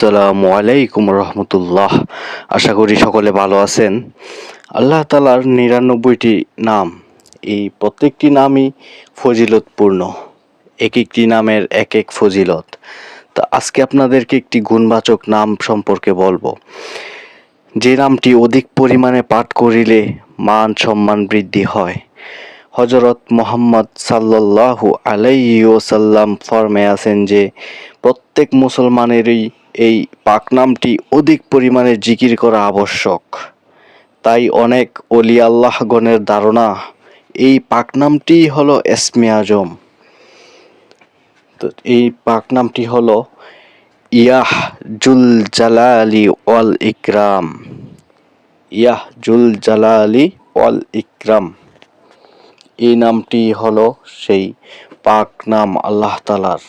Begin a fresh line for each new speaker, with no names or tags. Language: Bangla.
আসসালামু আলাইকুম রহমতুল্লাহ। আশা করি সকলে ভালো আছেন। আল্লাহ তালার নিরানব্বইটি নাম, এই প্রত্যেকটি নামই ফজিলতপূর্ণ। এক একটি নামের এক এক ফজিলত। তা আজকে আপনাদেরকে একটি গুণবাচক নাম সম্পর্কে বলব। যে নামটি অধিক পরিমাণে পাঠ করিলে মান সম্মান বৃদ্ধি হয়। হজরত মোহাম্মদ সাল্লাল্লাহু আলাইহি ওসাল্লাম ফর্মে আছেন যে, প্রত্যেক মুসলমানেরই এই পাক নামটি অধিক পরিমাণে জিকির করা আবশ্যক। তাই অনেক অলি আল্লাহগণের ধারণা এই পাক নামটি হলো এসমে আজম। তো এই পাক নামটি হলো ইয়াহ জুল জালালি ওয়াল ইকরাম। ইয়াহ জুল জালালি ওয়াল ইকরাম। এই নামটি হলো সেই পাক নাম আল্লাহ তালার